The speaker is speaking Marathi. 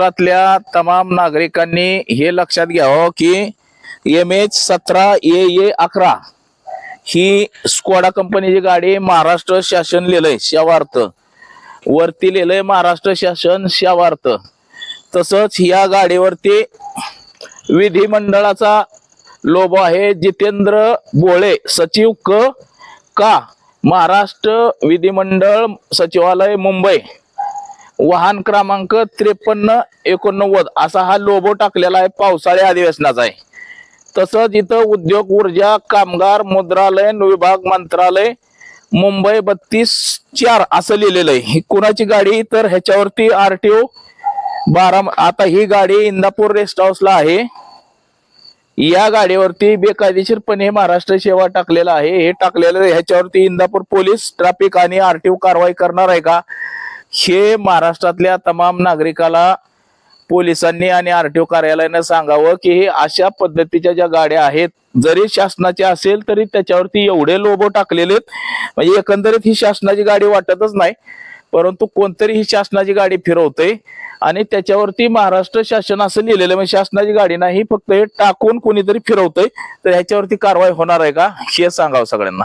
महाराष्ट्रातल्या तमाम नागरिकांनी हे लक्षात घ्यावं की एम एच सतरा ए ए अकरा ही स्कोडा कंपनीची गाडी महाराष्ट्र शासन लिहिलंय शेवार्थ. वरती लिहिलंय महाराष्ट्र शासन शेवार्थ. तसंच या गाडीवरती विधिमंडळाचा लोभ आहे जितेंद्र बोळे सचिव क का? महाराष्ट्र विधिमंडळ सचिवालय मुंबई. वाहन क्रमांक त्रेपन्न एकोणनव्वद असा हा लोबो टाकलेला आहे पावसाळी अधिवेशनाचा आहे. तसंच इथं उद्योग ऊर्जा कामगार मुद्रालय विभाग मंत्रालय मुंबई बत्तीस चार असं लिहिलेलं आहे. ही कुणाची गाडी? तर ह्याच्यावरती आर टी ओ बारा आता ही गाडी इंदापूर रेस्ट हाऊसला आहे. या गाडीवरती बेकायदेशीरपणे महाराष्ट्र सेवा टाकलेला आहे. हे टाकलेलं आहे. ह्याच्यावरती इंदापूर पोलीस ट्रॅफिक आणि आरटीओ कारवाई करणार आहे का? हे महाराष्ट्रातल्या तमाम नागरिकाला पोलिसांनी आणि आरटीओ कार्यालयानं सांगावं की हे अशा पद्धतीच्या ज्या गाड्या आहेत जरी शासनाच्या असेल तरी त्याच्यावरती एवढे लोबो टाकलेले आहेत. म्हणजे एकंदरीत ही शासनाची गाडी वाटतच नाही परंतु कोणतरी ही शासनाची गाडी फिरवते आणि त्याच्यावरती महाराष्ट्र शासन असं लिहिलेलं म्हणजे शासनाची गाडी नाही फक्त हे टाकून कोणीतरी फिरवतंय तर ह्याच्यावरती कारवाई होणार आहे का हे सांगावं सगळ्यांना.